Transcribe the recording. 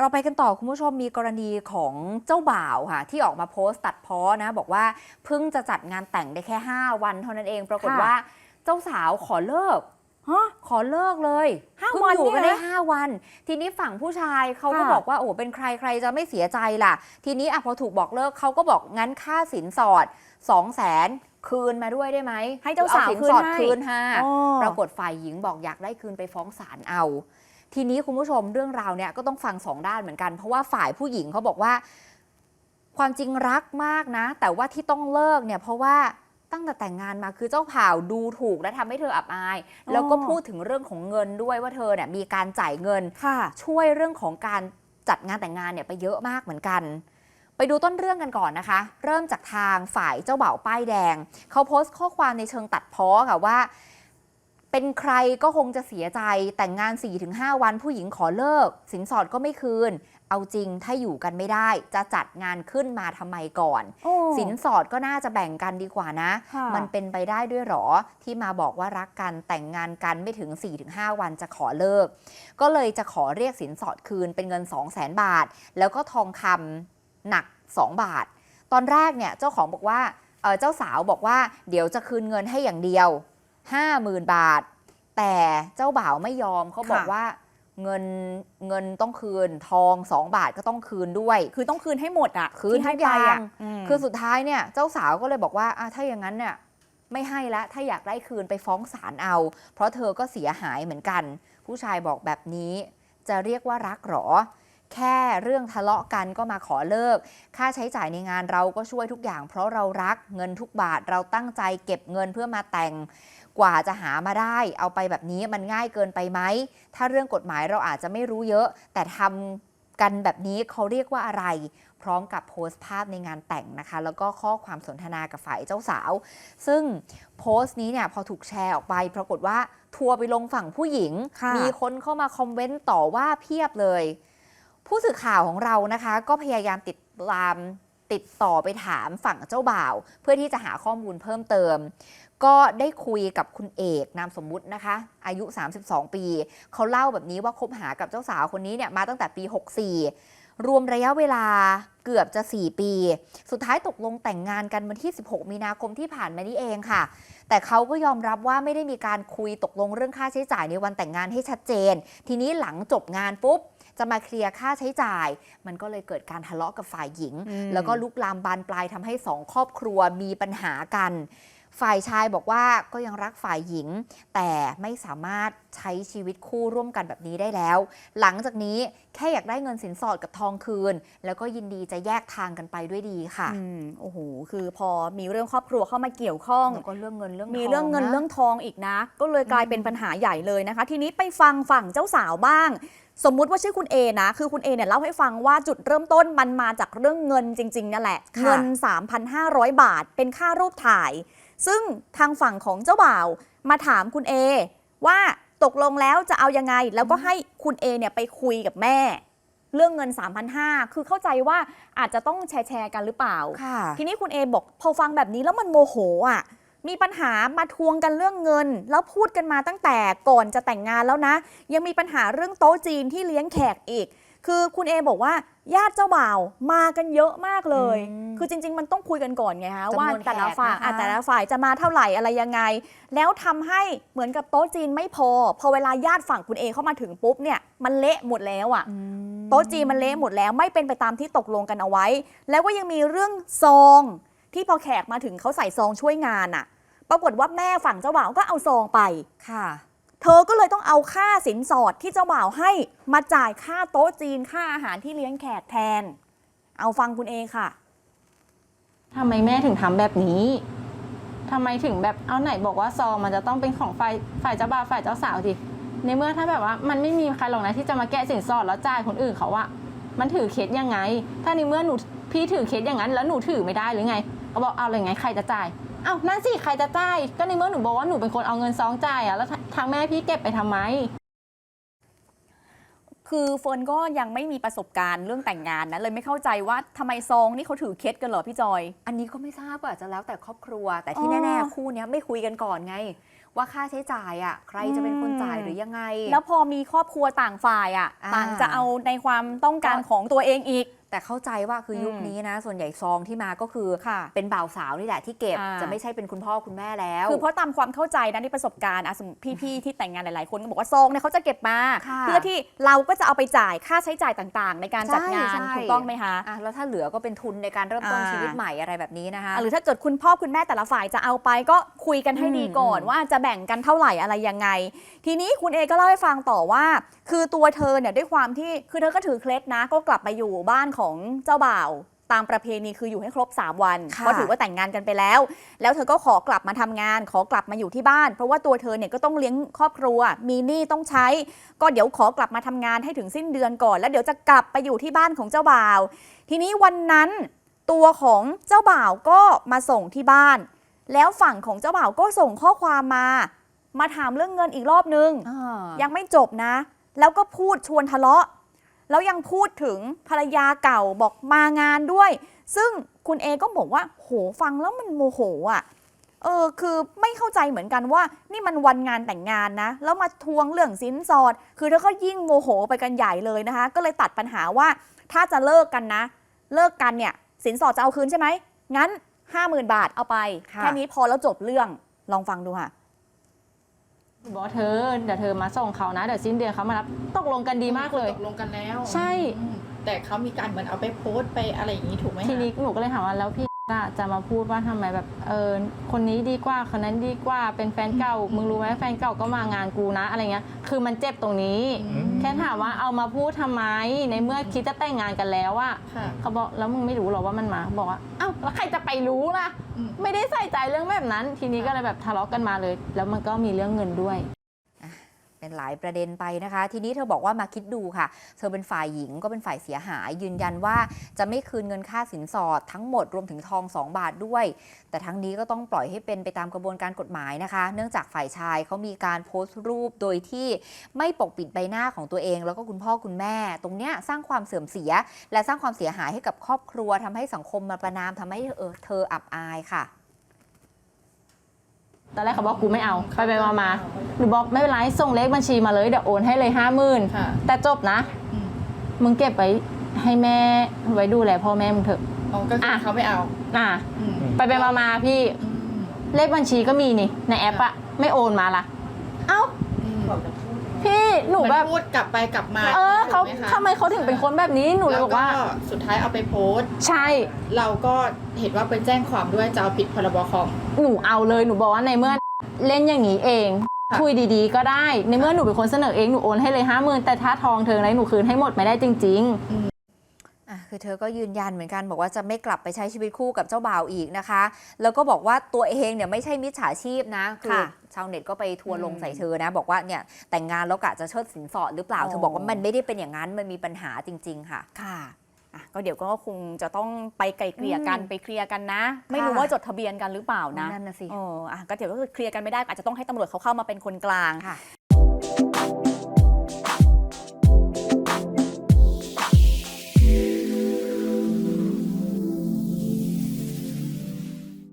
เราไปกันต่อคุณผู้ชมมีกรณีของเจ้าบ่าวค่ะ ที่ออกมาโพสต์ตัดเพ้อนะ บอกว่าเพิ่งจะจัดงานแต่งได้แค่ 5 วันเท่านั้นเอง ปรากฏค่ะว่าเจ้าสาวขอเลิกฮะขอเลิกเลยห้าเพิ่งวันอยู่กันได้เนี่ยนะ5วัน ทีนี้ฝั่งผู้ชายเขาก็ค่ะบอกว่าโอ้เป็นใครใครจะไม่เสียใจล่ะ ทีนี้อะพอถูกบอกเลิกเขาก็บอกงั้นค่าสินสอด2 0 0แสนคืนมาด้วยได้ไหมให้เจ้าสาวอสินสอดคืคืนนให้ให้อ๋อปรากฏฝ่ายหญิงบอกอยากได้คืนไปฟ้องศาลเอา ทีนี้คุณผู้ชมเรื่องราวเนี่ยก็ต้องฟังสองด้านเหมือนกัน เพราะว่าฝ่ายผู้หญิงเขาบอกว่า ความจริงรักมากนะ แต่ว่าที่ต้องเลิกเนี่ยเพราะว่าตั้งแต่แต่งงานมาคือเจ้าผ่าวดูถูกและทำให้เธออับอาย แล้วก็พูดถึงเรื่องของเงินด้วยว่าเธอเนี่ยมีการจ่ายเงินค่ะช่วยเรื่องของการจัดงานแต่งงานเนี่ยไปเยอะมากเหมือนกัน ไปดูต้นเรื่องกันก่อนนะคะ เริ่มจากทางฝ่ายเจ้าบ่าวป้ายแดง เขาโพสต์ข้อความในเชิงตัดเพ้อค่ะว่า เป็นใครก็คงจะเสียใจแต่งงาน 4-5 วันผู้หญิงขอเลิก สินสอดก็ไม่คืน เอาจริงถ้าอยู่กันไม่ได้ จะจัดงานขึ้นมาทำไมก่อน โอ้ สินสอดก็น่าจะแบ่งกันดีกว่านะ ค่ะ มันเป็นไปได้ด้วยหรอ ที่มาบอกว่ารักกันแต่งงานกันไม่ถึง 4-5 วันจะขอเลิก ก็เลยจะขอเรียกสินสอดคืนเป็นเงิน 2 0 0 0 0 0บาท แล้วก็ทองคำหนัก 2 บาท ตอนแรกเนี่ยเจ้าของบอกว่าเอ่อเจ้าสาวบอกว่าเดี๋ยวจะคืนเงินให้อย่างเดียว 50,000 บาท แต่เจ้าบ่าวไม่ยอมเขาบอกค่ะว่าเงินเงินต้องคืนทอง2บาทก็ต้องคืนด้วย คือต้องคืนให้หมดอะคืนที่ให้ทุกอย่างไปะมคือสุดท้ายเนี่ยเจ้าสาวก็เลยบอกว่าอะถ้าอย่างนั้นเนี่ยไม่ให้ละถ้าอยากได้คืนไปฟ้องศาลเอา เพราะเธอก็เสียหายเหมือนกัน ผู้ชายบอกแบบนี้จะเรียกว่ารักหรอ แค่เรื่องทะเลาะกันก็มาขอเลิก ค่าใช้จ่ายในงานเราก็ช่วยทุกอย่าง เพราะเรารักเงินทุกบาทเราตั้งใจเก็บเงินเพื่อมาแต่งกว่าจะหามาได้ เอาไปแบบนี้มันง่ายเกินไปไหม ถ้าเรื่องกฎหมายเราอาจจะไม่รู้เยอะ แต่ทำกันแบบนี้เขาเรียกว่าอะไร พร้อมกับโพสต์ภาพในงานแต่งนะคะ แล้วก็ข้อความสนทนากับฝ่ายเจ้าสาว ซึ่งโพสต์นี้เนี่ยพอถูกแชร์ออกไป ปรากฏว่าทัวร์ไปลงฝั่งผู้หญิงค่ะมีคนเข้ามาคอมเมนต์ต่อว่าเพียบเลย ผู้สื่อข่าวของเรานะคะก็พยายามติดตามติดต่อไปถามฝั่งเจ้าบ่าว เพื่อที่จะหาข้อมูลเพิ่มเติม ก็ได้คุยกับคุณเอกนามสมมุตินะคะ อายุ 32 ปี เขาเล่าแบบนี้ว่าคบหากับเจ้าสาวคนนี้เนี่ยมาตั้งแต่ปี 64 รวมระยะเวลาเกือบจะ 4 ปี สุดท้ายตกลงแต่งงานกันวันที่ 16 มีนาคมที่ผ่านมานี้เองค่ะ แต่เขาก็ยอมรับว่าไม่ได้มีการคุยตกลงเรื่องค่าใช้จ่ายในวันแต่งงานให้ชัดเจน ทีนี้หลังจบงานปุ๊บจะมาเคลียร์ค่าใช้จ่าย มันก็เลยเกิดการทะเลาะกับฝ่ายหญิงอืมแล้วก็ลุกลามบานปลายทำให้สองครอบครัวมีปัญหากัน ฝ่ายชายบอกว่าก็ยังรักฝ่ายหญิง แต่ไม่สามารถใช้ชีวิตคู่ร่วมกันแบบนี้ได้แล้ว หลังจากนี้แค่อยากได้เงินสินสอดกับทองคืน แล้วก็ยินดีจะแยกทางกันไปด้วยดีค่ะอืมโอ้โหคือพอมีเรื่องครอบครัวเข้ามาเกี่ยวข้องแล้วก็เรื่องเงินเรื่องมีทเรื่องเงินนะเรื่องทองอีกนะ ก็เลยกลายอืมเป็นปัญหาใหญ่เลยนะคะ ทีนี้ไปฟังฝั่งเจ้าสาวบ้าง สมมุติว่าชื่อคุณเอนะ คือคุณเอเนี่ยเล่าให้ฟังว่าจุดเริ่มต้นมันมาจากเรื่องเงินจริงๆนั่นแหละค่ะเงิน 3,500 บาท เป็นค่ารูปถ่าย ซึ่งทางฝั่งของเจ้าบ่าวมาถามคุณเอว่าตกลงแล้วจะเอายังไง แล้วก็ให้คุณเอเนี่ยไปคุยกับแม่ เรื่องเงิน 3,500 คือเข้าใจว่าอาจจะต้องแชร์แชร์กันหรือเปล่าค่ะทีนี้คุณเอบอกพอฟังแบบนี้แล้วมันโมโหอะมีปัญหามาทวงกันเรื่องเงิน แล้วพูดกันมาตั้งแต่ก่อนจะแต่งงานแล้วนะ ยังมีปัญหาเรื่องโต๊ะจีนที่เลี้ยงแขกอีก คือคุณเอบอกว่าญาติเจ้าบ่าวมากันเยอะมากเลย อืมคือจริง ๆ มันต้องคุยกันก่อนไงฮะจำนวนว่าแต่ละฝ่ายแขกนะคะ อะแต่ละฝ่ายจะมาเท่าไหร่อะไรยังไง แล้วทำให้เหมือนกับโต๊ะจีนไม่พอ พอเวลาญาติฝั่งคุณเอเข้ามาถึงปุ๊บเนี่ยมันเละหมดแล้วอะอืมโต๊ะจีนมันเละหมดแล้วไม่เป็นไปตามที่ตกลงกันเอาไว้ แล้วก็ยังมีเรื่องซอง ที่พอแขกมาถึงเขาใส่ซองช่วยงานอะปรากฏว่าแม่ฝั่งเจ้าบ่าวก็เอาซองไป ค่ะ เธอก็เลยต้องเอาค่าสินสอดที่เจ้าบ่าวให้มาจ่ายค่าโต๊ะจีนค่าอาหารที่เลี้ยงแขกแทน เอาฟังคุณเอค่ะ ทำไมแม่ถึงทำแบบนี้ ทำไมถึงแบบเอาไหนบอกว่าซองมันจะต้องเป็นของฝ่ายฝ่ายเจ้าบ่าวฝ่ายเจ้าสาวสิในเมื่อถ้าแบบว่ามันไม่มีใครหรอกนะที่จะมาแกะสินสอดแล้วจ่ายคนอื่นเขาอะมันถือเคสยังไง ถ้าในเมื่อหนูพี่ถือเคสอย่างนั้นแล้วหนูถือไม่ได้หรือไงก็บอกเอาเลยไงใครจะจ่ายอ้าวนั่นสิใครจะจ่าย ก็ในเมื่อหนูบอกว่าหนูเป็นคนเอาเงินซองจ่ายอะแล้ว ทางแม่พี่เก็บไปทำไม คือเฟิร์นก็ยังไม่มีประสบการณ์เรื่องแต่งงานนะเลยไม่เข้าใจว่าทำไมซองนี่เขาถือเคสกันเหรอพี่จอย อันนี้ก็ไม่ทราบก็อาจจะแล้วแต่ครอบครัว แต่ที่อ๋อแน่ๆคู่เนี้ยไม่คุยกันก่อนไง ว่าค่าใช้จ่ายอะใครจะเป็นคนจ่ายอืมหรือยังไง แล้วพอมีครอบครัวต่างฝ่ายอะอ่า ต่างจะเอาในความต้องการก็ของตัวเองอีก แต่เข้าใจว่าคืออมยุคนี้นะ ส่วนใหญ่ซองที่มาก็คือค่ะเป็นบ่าวสาวนี่แหละที่เก็บอ่าจะไม่ใช่เป็นคุณพ่อคุณแม่แล้ว คือเพราะตามความเข้าใจนะที่ประสบการณ์อะสมมติพี่ๆที่แต่งงานหลายๆ คนก็บอกว่าซองเนี่ยเขาจะเก็บมาค่ะเพื่อที่เราก็จะเอาไปจ่ายค่าใช้จ่ายต่างๆ ในการจัดงานใช่ใช่ถูกต้องไหมคะอะแล้วถ้าเหลือก็เป็นทุนในการเริ่มต้นอ่าชีวิตใหม่อะไรแบบนี้นะคะหรือถ้าเกิดคุณพ่อคุณแม่แต่ละฝ่ายจะเอาไปก็คุยกันให้ดีก่อนอืมว่าจะแบ่งกันเท่าไหร่อะไรยังไง ทีนี้คุณเอก็เล่าให้ฟังต่อว่า คือตัวเธอเนี่ยด้วยความที่คือเธอก็ถือเคล็ดนะก็กลับไปอยู่บ้านของเจ้าบ่าวตามประเพณีคืออยู่ให้ครบ 3 วันค่ะเพราะถือว่าแต่งงานกันไปแล้ว แล้วเธอก็ขอกลับมาทำงาน ขอกลับมาอยู่ที่บ้าน เพราะว่าตัวเธอเนี่ยก็ต้องเลี้ยงครอบครัว มีหนี้ต้องใช้ ก็เดี๋ยวขอกลับมาทำงานให้ถึงสิ้นเดือนก่อน แล้วเดี๋ยวจะกลับไปอยู่ที่บ้านของเจ้าบ่าว ทีนี้วันนั้นตัวของเจ้าบ่าวก็มาส่งที่บ้าน แล้วฝั่งของเจ้าบ่าวก็ส่งข้อความมา มาถามเรื่องเงินอีกรอบนึงอ่ายังไม่จบนะ แล้วก็พูดชวนทะเลาะ แล้วยังพูดถึงภรรยาเก่าบอกมางานด้วย ซึ่งคุณเอก็บอกว่า โหฟังแล้วมันโมโหอะเออคือไม่เข้าใจเหมือนกันว่า นี่มันวันงานแต่งงานนะ แล้วมาทวงเรื่องสินสอด คือเธอก็ยิ่งโมโหไปกันใหญ่เลยนะคะ ก็เลยตัดปัญหาว่าถ้าจะเลิกกันนะ เลิกกันเนี่ย สินสอดจะเอาคืนใช่ไหมงั้น 50,000 บาทเอาไปค่ะแค่นี้พอแล้วจบเรื่องลองฟังดูค่ะ บอกว่าเธอเดี๋ยวเธอมาส่งเขานะเดี๋ยวสิ้นเดือนเขามารับตกลงกันดีมากเลย ตกลงกันแล้วใช่ อืมแต่เขามีการเหมือนเอาไปโพสต์ไปอะไรอย่างนี้ถูกไหมคะ ทีนี้หนูก็เลยถามว่าแล้วพี่ อะจะมาพูดว่าทำไมแบบเออคนนี้ดีกว่าคนนั้นดีกว่าเป็นแฟนเก่ามึงรู้ไหมแฟนเก่าก็มางานกูนะอะไรเงี้ยคือมันเจ็บตรงนี้อืมแค่ถามว่าเอามาพูดทำไมในเมื่อคิดจะแต่งงานกันแล้วอะค่ะเขาบอกแล้วมึงไม่รู้หรอว่ามันมาบอกว่าอ้าวแล้วใครจะไปรู้ล่ะอืมไม่ได้ใส่ใจเรื่องแบบนั้น ทีนี้ก็เลยแบบทะเลาะกันมาเลย แล้วมันก็มีเรื่องเงินด้วย เป็นหลายประเด็นไปนะคะ ทีนี้เธอบอกว่ามาคิดดูค่ะ เธอเป็นฝ่ายหญิงก็เป็นฝ่ายเสียหาย ยืนยันว่าจะไม่คืนเงินค่าสินสอดทั้งหมดรวมถึงทอง 2 บาทด้วย แต่ทั้งนี้ก็ต้องปล่อยให้เป็นไปตามกระบวนการกฎหมายนะคะ เนื่องจากฝ่ายชายเขามีการโพสต์รูปโดยที่ไม่ปกปิดใบหน้าของตัวเอง แล้วก็คุณพ่อคุณแม่ ตรงเนี้ยสร้างความเสื่อมเสีย และสร้างความเสียหายให้กับครอบครัวทำให้สังคมมาประนามทำให้เออเธออับอายค่ะ ตอนแรกเขาบอกกูไม่เอา ไปไปมามาหนูบอกไม่เป็นไรส่งเลขบัญชีมาเลยเดี๋ยวโอนให้เลยห้าหมื่นค่ะ แต่จบนะ อืมมึงเก็บไว้ให้แม่ไว้ดูแลพ่อแม่มึงเถอะ อ๋อก็คืออะ เขาไม่เอาอะ อืมไปไปมามาพี่ อืมเลขบัญชีก็มีนี่ในแอปอะไม่โอนมาละเอ้าอืม พี่หนูเหมือนแบบพูดกลับไปกลับมาเออเขาถูกหคะทำไมเขาถึงเป็นคนแบบนี้หนูเลยบอกว่า แล้สุดท้ายเอาไปโพสต์ ใช่ เราก็เห็นว่าไปแจ้งความด้วยจะเอาผิดพรบคอม หนูเอาเลยหนูบอกว่าในเมื่อเล่นอย่างนี้เอง ค่ะ คุยดีๆ ก็ได้ ในเมื่อหนูเป็นคนเสนอเองหนูโอนให้เลยห้าหมื่นแต่ถ้าทองเธออะไรหนูคืนให้หมดไม่ได้จริง ๆ อะคือเธอก็ยืนยันเหมือนกันบอกว่าจะไม่กลับไปใช้ชีวิตคู่กับเจ้าบ่าวอีกนะคะ แล้วก็บอกว่าตัวเองเนี่ยไม่ใช่มิจฉาชีพนะ คือค่ะชาวเน็ตก็ไปทัวร์ลงอืมใส่เธอนะ บอกว่าเนี่ยแต่งงานแล้วกะจะเชิดสินสอดหรือเปล่าอ๋อเธอบอกว่ามันไม่ได้เป็นอย่างนั้นมันมีปัญหาจริง ๆ ค่ะค่ะอะก็เดี๋ยวก็คงจะต้องไปไกลเกลี่ยกันอืมไปเคลียร์กันนะ ไม่รู้ว่าจดทะเบียนกันหรือเปล่านะนั่นน่ะสิเอออะก็เดี๋ยวก็คือเคลียร์กันไม่ได้ก็อาจจะต้องให้ตำรวจเขาเข้ามาเป็นคนกลางค่ะ